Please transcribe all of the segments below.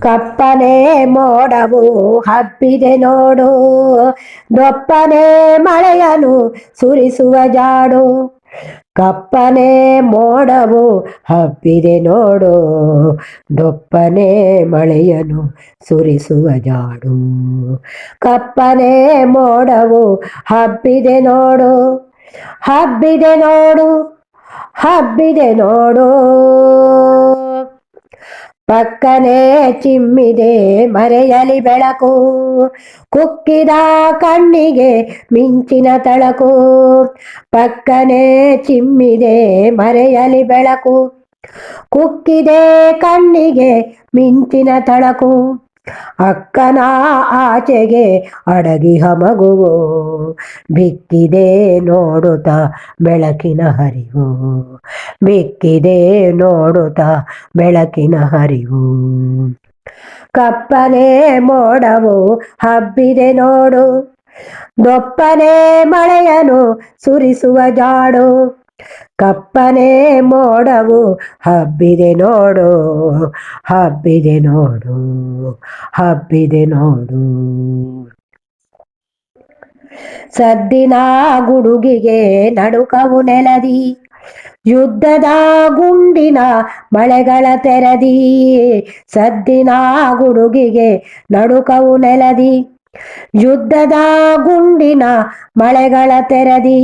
ಕಪ್ಪನೆ ಮೋಡವು ಹಬ್ಬಿದೆ ನೋಡು. ದೊಪ್ಪನೆ ಮಳೆಯನು ಸುರಿಸುವ ಜಾಡು. ಕಪ್ಪನೆ ಮೋಡವು ಹಬ್ಬಿದೆ ನೋಡು. ದೊಪ್ಪನೆ ಮಳೆಯನು ಸುರಿಸುವ ಜಾಡು. ಕಪ್ಪನೆ ಮೋಡವು ಹಬ್ಬಿದೆ ನೋಡು. ಹಬ್ಬಿದೆ ನೋಡು. ಹಬ್ಬಿದೆ ನೋಡು. ಪಕ್ಕನೆ ಚಿಮ್ಮಿದೆ ಮರೆಯಲಿ ಬೆಳಕು, ಕುಕ್ಕಿದ ಕಣ್ಣಿಗೆ ಮಿಂಚಿನ ತಳಕು. ಪಕ್ಕನೆ ಚಿಮ್ಮಿದೆ ಮರೆಯಲಿ ಬೆಳಕು, ಕುಕ್ಕಿದೆ ಕಣ್ಣಿಗೆ ಮಿಂಚಿನ ತಳಕು. ಅಕ್ಕನ ಆಚೆಗೆ ಅಡಗಿ ಮಗುವು ಬಿಕ್ಕಿದೆ ನೋಡುತ್ತ ಬೆಳಕಿನ ಹರಿವು. ಬಿಕ್ಕಿದೆ ನೋಡುತ್ತ ಬೆಳಕಿನ ಹರಿವು. ಕಪ್ಪನೆ ಮೋಡವು ಹಬ್ಬಿದೆ ನೋಡು. ದೊಪ್ಪನೆ ಮಳೆಯನು ಸುರಿಸುವ ಜಾಡು. ಕಪ್ಪನೆ ಮೋಡವು ಹಬ್ಬಿದೆ ನೋಡು ಹಬ್ಬಿದೆ ನೋಡು ಹಬ್ಬಿದೆ ನೋಡು. ಸದ್ದಿನ ಗುಡುಗಿಗೆ ನಡುಕವು ನೆಲದಿ, ಯುದ್ಧದ ಗುಂಡಿನ ಮಳೆಗಳ ತೆರದಿ. ಸದ್ದಿನ ಗುಡುಗಿಗೆ ನಡುಕವು ನೆಲದಿ, ಯುದ್ಧದ ಗುಂಡಿನ ಮಳೆಗಳ ತೆರದಿ.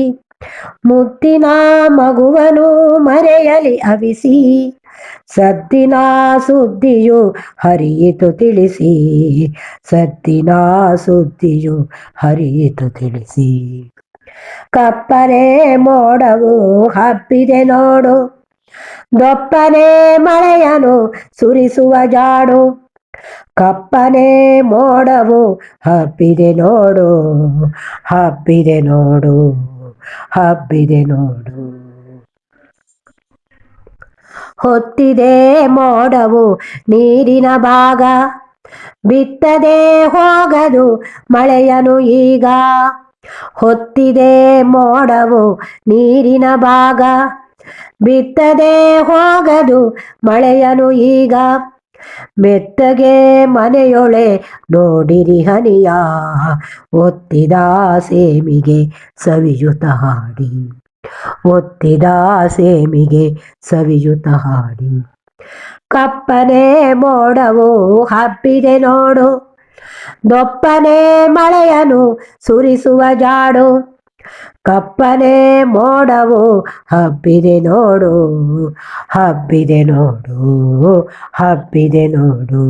ಮುತ್ತಿನ ಮಗುವನು ಮರೆಯಲಿ ಅವಿಸಿ. ಸದ್ದಿನ ಸುದ್ದಿಯು ಹರಿಯಿತು ತಿಳಿಸಿ. ಸದ್ದಿನ ಸುದ್ದಿಯು ಹರಿಯಿತು ತಿಳಿಸಿ. ಕಪ್ಪನೆ ಮೋಡವು ಹಬ್ಬಿದೆ ನೋಡು. ದೊಪ್ಪನೆ ಮಳೆಯನು ಸುರಿಸುವ ಜಾಡು. ಕಪ್ಪನೆ ಮೋಡವು ಹಬ್ಬಿದೆ ನೋಡು. ಹಬ್ಬಿದೆ ನೋಡು. ಹಬ್ಬಿದೆ ನೋಡು ಹೊತ್ತಿದೆ ಮೋಡವು ನೀರಿನ ಭಾಗ. ಬಿತ್ತದೆ ಹೋಗದು ಮಳೆಯನು ಈಗ. ಹೊತ್ತಿದೆ ಮೋಡವು ನೀರಿನ ಭಾಗ. ಬಿತ್ತದೆ ಹೋಗದು ಮಳೆಯನು ಈಗ. ಮೆತ್ತಗೆ ಮನೆಯೊಳೆ ನೋಡಿರಿ ಹನಿಯ, ಒತ್ತಿದ ಸೇಮಿಗೆ ಸವಿಯುತ ಹಾಡಿ. ಒತ್ತಿದ ಸೇಮಿಗೆ ಸವಿಯುತ ಹಾಡಿ. ಕಪ್ಪನೆ ಮೋಡವು ಹಬ್ಬಿದೆ ನೋಡು, ದೊಪ್ಪನೆ ಮಳೆಯನು ಸುರಿಸುವ ಜಾಡು. ಕಪ್ಪನೆ ಮೋಡವು ಹಬ್ಬಿದೆ ನೋಡು ಹಬ್ಬಿದೆ ನೋಡು ಹಬ್ಬಿದೆ ನೋಡು.